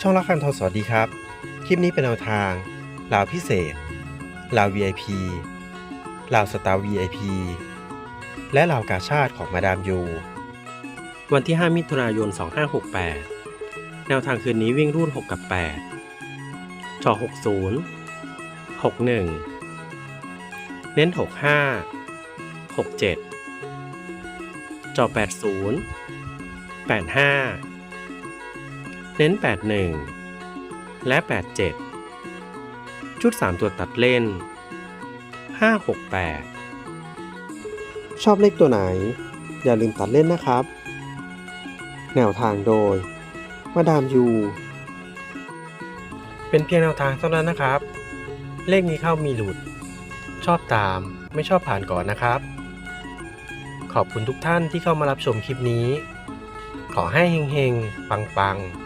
ช่องละคันทองสวัสดีครับ คลิปนี้เป็นแนวทางลาวพิเศษลาว VIP ลาวสตาร์ VIP และลาวกาชาติของมาดามยู วันที่ 5 มิถุนายน 2568 แนวทางคืนนี้วิ่งรุ่น 6 กับ 8 จอ 60 61 เน้น 65 67 จอ 80 85 เน้น 81 และ 87 ชุด 3 ตัวตัดเล่น 568 ชอบเลขตัวไหน อย่าลืมตัดเล่นนะครับ แนวทางโดย มาดามยู เป็นเพียงแนวทางเท่านั้นนะครับ เลขมีเข้ามีหลุด ชอบตามไม่ชอบผ่านก่อนนะครับ ขอบคุณทุกท่านที่เข้ามารับชมคลิปนี้ขอให้เฮงๆ ปังๆ